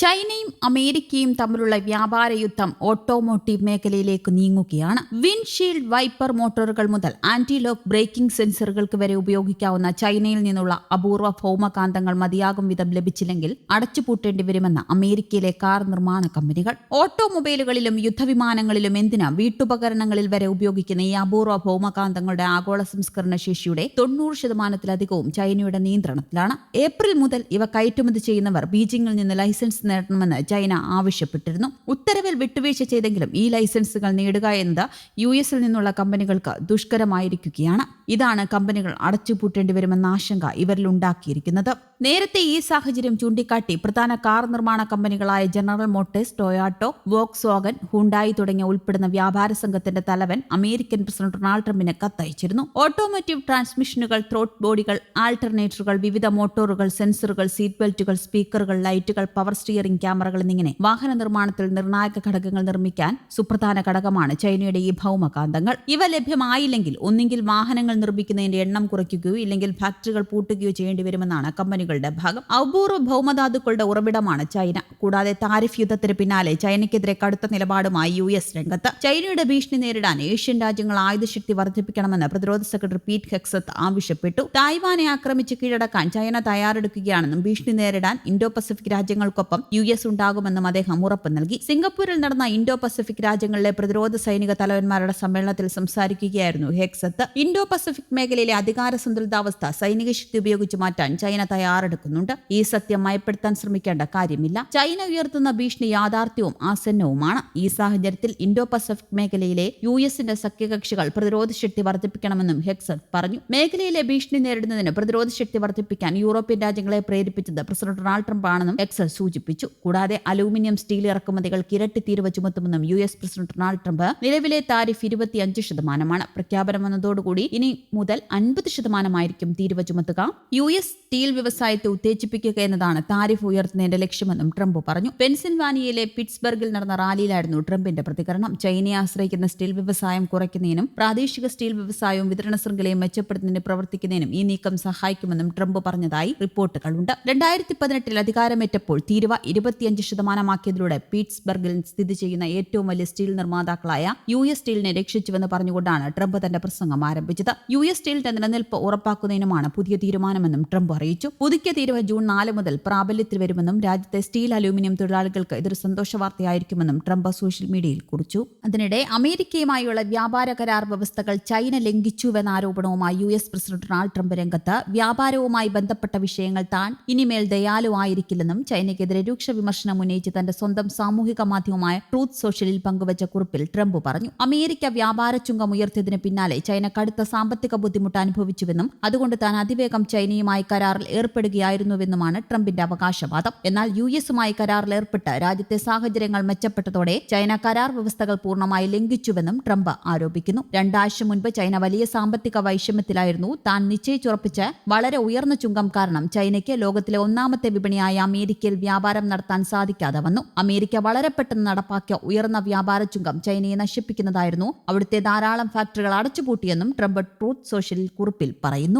ചൈനയും അമേരിക്കയും തമ്മിലുള്ള വ്യാപാര യുദ്ധം ഓട്ടോമോട്ടീവ് മേഖലയിലേക്ക് നീങ്ങുകയാണ്. വിൻഷീൽഡ് വൈപ്പർ മോട്ടോറുകൾ മുതൽ ആന്റി ലോക്ക് ബ്രേക്കിംഗ് സെൻസറുകൾക്ക് വരെ ഉപയോഗിക്കാവുന്ന ചൈനയിൽ നിന്നുള്ള അപൂർവ ഭൗമകാന്തങ്ങൾ മതിയാകും വിധം ലഭിച്ചില്ലെങ്കിൽ അടച്ചുപൂട്ടേണ്ടി വരുമെന്ന് അമേരിക്കയിലെ കാർ നിർമ്മാണ കമ്പനികൾ. ഓട്ടോമൊബൈലുകളിലും യുദ്ധവിമാനങ്ങളിലും എന്തിനാ വീട്ടുപകരണങ്ങളിൽ വരെ ഉപയോഗിക്കുന്ന ഈ അപൂർവ ഭൗമകാന്തങ്ങളുടെ ആഗോള സംസ്കരണ ശേഷിയുടെ തൊണ്ണൂറ് ശതമാനത്തിലധികവും ചൈനയുടെ നിയന്ത്രണത്തിലാണ്. ഏപ്രിൽ മുതൽ ഇവ കയറ്റുമതി ചെയ്യുന്നവർ ബീജിംഗിൽ നിന്ന് ലൈസൻസ് നേടണമെന്ന് ചൈന ആവശ്യപ്പെട്ടിരുന്നു. ഉത്തരവിൽ വിട്ടുവീഴ്ച ചെയ്തെങ്കിലും ഈ ലൈസൻസുകൾ നേടുക എന്നത് യു എസിൽ നിന്നുള്ള കമ്പനികൾക്ക് ദുഷ്കരമായിരിക്കുകയാണ്. ഇതാണ് കമ്പനികൾ അടച്ചുപൂട്ടേണ്ടി വരുമെന്ന ആശങ്ക ഇവരിൽ ഉണ്ടാക്കിയിരിക്കുന്നത്. നേരത്തെ ഈ സാഹചര്യം ചൂണ്ടിക്കാട്ടി പ്രധാന കാർ നിർമ്മാണ കമ്പനികളായ General Motors Toyota Volkswagen Hyundai തുടങ്ങിയ ഉൾപ്പെടുന്ന വ്യാപാര സംഘത്തിന്റെ തലവൻ അമേരിക്കൻ പ്രസിഡന്റ് ഡൊണാൾഡ് ട്രംപിന് കത്തയച്ചിരുന്നു. ഓട്ടോമോറ്റീവ് ട്രാൻസ്മിഷനുകൾ ത്രോട്ട് ബോഡികൾ ആൾട്ടർനേറ്ററുകൾ വിവിധ മോട്ടോറുകൾ സെൻസറുകൾ സീറ്റ് ബെൽറ്റുകൾ സ്പീക്കറുകൾ ലൈറ്റുകൾ പവർ സ്റ്റിയറിംഗ് ക്യാമറകൾ എന്നിങ്ങനെ വാഹന നിർമ്മാണത്തിൽ നിർണായക ഘടകങ്ങൾ നിർമ്മിക്കാൻ സുപ്രധാന ഘടകമാണ് ചൈനയുടെ ഈ ഭൗമകാന്തങ്ങൾ. ഇവ ലഭ്യമായില്ലെങ്കിൽ ഒന്നെങ്കിൽ വാഹനങ്ങൾ നിർമ്മിക്കുന്നതിന്റെ എണ്ണം കുറയ്ക്കുകയോ ഇല്ലെങ്കിൽ ഫാക്ടറികൾ പൂട്ടുകയോ ചെയ്യേണ്ടി വരുമെന്നാണ് കമ്പനികളുടെ ഭാഗം. അപൂർവ ഭൗമധാതുക്കളുടെ ഉറവിടമാണ് ചൈന. കൂടാതെ താരിഫ് യുദ്ധത്തിന് പിന്നാലെ ചൈനയ്ക്കെതിരെ കടുത്ത നിലപാടുമായി യു എസ് രംഗത്ത്. ചൈനയുടെ ഭീഷണി നേരിടാൻ ഏഷ്യൻ രാജ്യങ്ങൾ ആയുധശക്തി വർദ്ധിപ്പിക്കണമെന്ന് പ്രതിരോധ സെക്രട്ടറി പീറ്റ് ഹെക്സത്ത് ആവശ്യപ്പെട്ടു. തായ്വാനെ ആക്രമിച്ച് കീഴടക്കാൻ ചൈന തയ്യാറെടുക്കുകയാണെന്നും ഭീഷണി നേരിടാൻ ഇൻഡോ പസഫിക് രാജ്യങ്ങൾക്കൊപ്പം യു എസ് ഉണ്ടാകുമെന്നും അദ്ദേഹം ഉറപ്പ് നൽകി. സിംഗപ്പൂരിൽ നടന്ന ഇൻഡോ പസഫിക് രാജ്യങ്ങളിലെ പ്രതിരോധ സൈനിക തലവന്മാരുടെ സമ്മേളനത്തിൽ സംസാരിക്കുകയായിരുന്നു ഹെക്സത്ത് ഇൻഡോ പസഫിക് മേഖലയിലെ അധികാര സന്തുലിതാവസ്ഥ സൈനിക ശക്തി ഉപയോഗിച്ച് മാറ്റാൻ ചൈന തയ്യാറെടുക്കുന്നുണ്ട്. ഈ സത്യം മയപ്പെടുത്താൻ ശ്രമിക്കേണ്ട കാര്യമില്ല. ചൈന ഉയർത്തുന്ന ഭീഷണി യാഥാർത്ഥ്യവും ആസന്നവുമാണ്. ഈ സാഹചര്യത്തിൽ ഇൻഡോ പസഫിക് മേഖലയിലെ യു എസിന്റെ സഖ്യകക്ഷികൾ പ്രതിരോധ ശക്തി വർദ്ധിപ്പിക്കണമെന്നും ഹെക്സത്ത് പറഞ്ഞു. മേഖലയിലെ ഭീഷണി നേരിടുന്നതിന് പ്രതിരോധ ശക്തി വർദ്ധിപ്പിക്കാൻ യൂറോപ്യൻ രാജ്യങ്ങളെ പ്രേരിപ്പിച്ചത് പ്രസിഡന്റ് ഡൊണാൾഡ് ട്രംപ് ആണെന്നും എക്സൽ സൂചിപ്പിച്ചു. കൂടാതെ അലൂമിനിയം സ്റ്റീൽ ഇറക്കുമതികൾ കിരട്ടി തീരുവ ചുമത്തുമെന്നും U S president Donald Trump നിലവിലെ താരിഫ് ഇരുപത്തിയഞ്ച് ശതമാനമാണ്. പ്രഖ്യാപനം വന്നതോടുകൂടി ഇനി മുതൽ അൻപത് ശതമാനമായിരിക്കും തീരുവ ചുമത്തുക. യു എസ് സ്റ്റീൽ വ്യവസായത്തെ ഉത്തേജിപ്പിക്കുക എന്നതാണ് താരിഫ് ഉയർത്തുന്നതിന്റെ ലക്ഷ്യമെന്നും ട്രംപ് പറഞ്ഞു. പെൻസിൽവാനിയയിലെ പിറ്റ്സ്ബർഗിൽ നടന്ന റാലിയിലായിരുന്നു ട്രംപിന്റെ പ്രതികരണം. ചൈനയെ ആശ്രയിക്കുന്ന സ്റ്റീൽ വ്യവസായം കുറയ്ക്കുന്നതിനും പ്രാദേശിക സ്റ്റീൽ വ്യവസായവും വിതരണ ശൃംഖലയും മെച്ചപ്പെടുത്തുന്നതിന് പ്രവർത്തിക്കുന്നതിനും ഈ നീക്കം സഹായിക്കുമെന്നും ട്രംപ് പറഞ്ഞതായി റിപ്പോർട്ടുകളുണ്ട്. രണ്ടായിരത്തി പതിനെട്ടിൽ അധികാരമേറ്റപ്പോൾ തീരുവ ഇരുപത്തിയഞ്ച് ശതമാനമാക്കിയതിലൂടെ പീറ്റ്സ്ബർഗിൽ സ്ഥിതി ചെയ്യുന്ന ഏറ്റവും വലിയ സ്റ്റീൽ നിർമ്മാതാക്കളായ യു എസ് സ്റ്റീലിനെ രക്ഷിച്ചുവെന്ന് പറഞ്ഞുകൊണ്ടാണ് ട്രംപ് തന്റെ പ്രസംഗം ആരംഭിച്ചത്. യു എസ് സ്റ്റീലിന്റെ നിലനിൽപ്പ് ഉറപ്പാക്കുന്നതിനുമാണ് പുതിയ തീരുമാനമെന്നും ട്രംപ് അറിയിച്ചു. പുതുക്കിയ തീരുവ ജൂൺ നാല് മുതൽ പ്രാബല്യത്തിൽ വരുമെന്നും രാജ്യത്തെ സ്റ്റീൽ അലൂമിനിയം തൊഴിലാളികൾക്ക് ഇതൊരു സന്തോഷ വാർത്തയായിരിക്കുമെന്നും ട്രംപ് സോഷ്യൽ മീഡിയയിൽ കുറിച്ചു. അതിനിടെ അമേരിക്കയുമായുള്ള വ്യാപാര കരാർ വ്യവസ്ഥകൾ ചൈന ലംഘിച്ചുവെന്ന ആരോപണവുമായി U S president Donald Trump രംഗത്ത് വ്യാപാരവുമായി ബന്ധപ്പെട്ട വിഷയങ്ങൾ താൻ ഇനിമേൽ ദയാലുവായിരിക്കില്ലെന്നും ചൈനയ്ക്കെതിരെ രൂക്ഷ വിമർശനം ഉന്നയിച്ച് തന്റെ സ്വന്തം സാമൂഹിക മാധ്യമമായ ട്രൂത്ത് സോഷ്യലിൽ പങ്കുവച്ച കുറിപ്പിൽ ട്രംപ് പറഞ്ഞു. അമേരിക്ക വ്യാപാര ചുങ്കം ഉയർത്തിയതിന് പിന്നാലെ ചൈന കടുത്ത സാമ്പത്തിക ബുദ്ധിമുട്ട് അനുഭവിച്ചുവെന്നും അതുകൊണ്ട് താൻ അതിവേഗം ചൈനയുമായി കരാറിൽ ഏർപ്പെടുകയായിരുന്നുവെന്നുമാണ് ട്രംപിന്റെ അവകാശവാദം. എന്നാൽ യു എസുമായി കരാറിൽ ഏർപ്പെട്ട് രാജ്യത്തെ സാഹചര്യങ്ങൾ മെച്ചപ്പെട്ടതോടെ ചൈന കരാർ വ്യവസ്ഥകൾ പൂർണമായി ലംഘിച്ചുവെന്നും ട്രംപ് ആരോപിക്കുന്നു. രണ്ടാഴ്ച മുൻപ് ചൈന വലിയ സാമ്പത്തിക വൈഷമ്യത്തിലായിരുന്നു. താൻ നിശ്ചയിച്ചുറപ്പിച്ച് വളരെ ഉയർന്ന ചുങ്കം കാരണം ചൈനയ്ക്ക് ലോകത്തിലെ ഒന്നാമത്തെ വിപണിയായ അമേരിക്കയിൽ വ്യാപാരം നടത്താൻ സാധിക്കാതെ വന്നു. അമേരിക്ക വളരെ പെട്ടെന്ന് നടപ്പാക്കിയ ഉയർന്ന വ്യാപാര ചുങ്കം ചൈനയെ നശിപ്പിക്കുന്നതായിരുന്നു അവിടുത്തെ ധാരാളം ഫാക്ടറികൾ അടച്ചുപൂട്ടിയെന്നും ട്രംപ് ട്രൂത്ത് സോഷ്യൽ കുറിപ്പിൽ പറയുന്നു.